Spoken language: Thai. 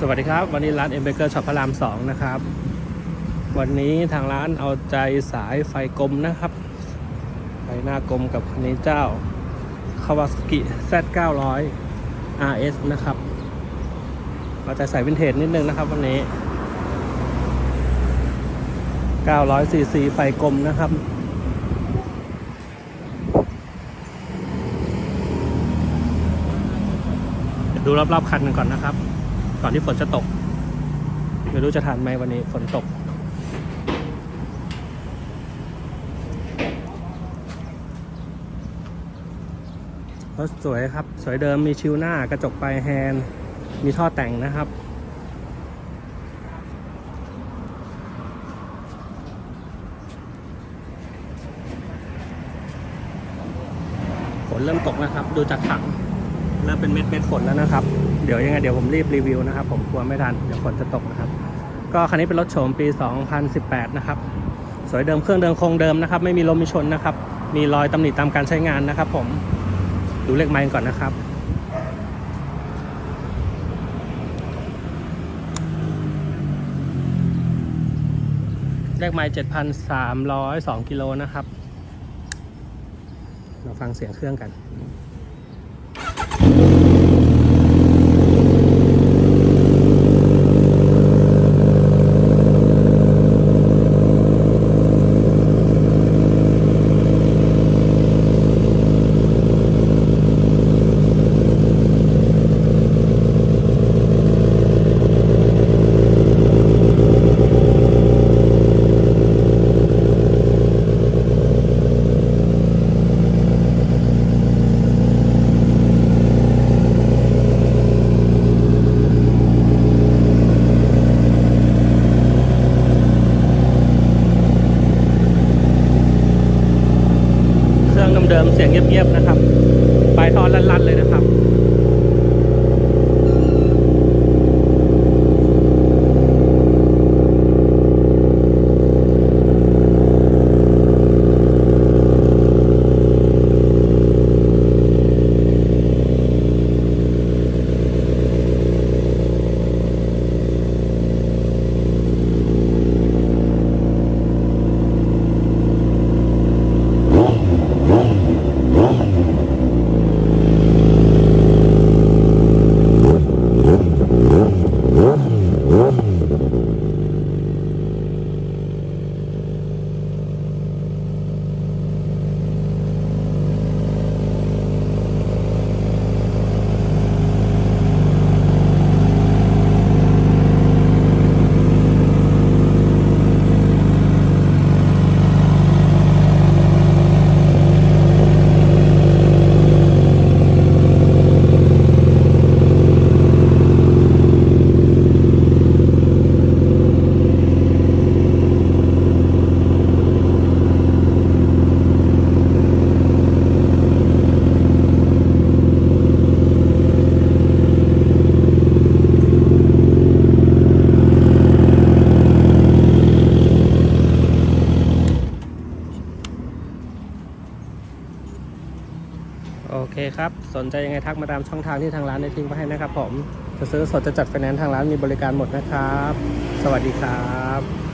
สวัสดีครับ วันนี้ร้านเอ็มเบเกอร์ช็อปพระรามสองนะครับ วันนี้ทางร้านเอาใจสายไฟกลมนะครับ ไฟหน้ากลมกับคันนี้เจ้า Kawasaki Z900 RS นะครับเอาใจใส่วินเทจนิดนึงนะครับวันนี้ 900 cc ไฟกลมนะครับดูรอบๆคันกันก่อนนะครับ ก่อนที่ฝนจะตกไม่รู้จะทันไหมวันนี้ฝนตก รถสวยครับ สวยเดิมมีชิวหน้ากระจกปลายแฮนด์มีท่อแต่งนะครับฝนเริ่มตกนะครับ ดูจากถัง เริ่มเป็นเม็ดเม็ดฝนแล้วนะครับ เดี๋ยวยังไงเดี๋ยวผมรีบรีวิวนะครับ ผมกลัวไม่ทันเดี๋ยวฝนจะตกนะครับ ก็คันนี้เป็นรถโฉมปี 2018 นะครับ สวยเดิมเครื่องเดิมคงเดิมนะครับ ไม่มีลมมีชนนะครับ มีรอยตำหนิตามการใช้งานนะครับ ผมดูเลขไมล์ก่อนนะครับเลขไมล์7,302 กิโลนะครับ เราฟังเสียงเครื่องกัน เดิมๆเสียงเงียบๆนะครับปลายท่อลั่นๆเลยนะครับ เคครับ สนใจยังไงทักมาตามช่องทางที่ทางร้านได้ทิ้งไว้ให้นะครับผม จะซื้อสดจะจัดไฟแนนซ์ทางร้านมีบริการหมดนะครับ สวัสดีครับ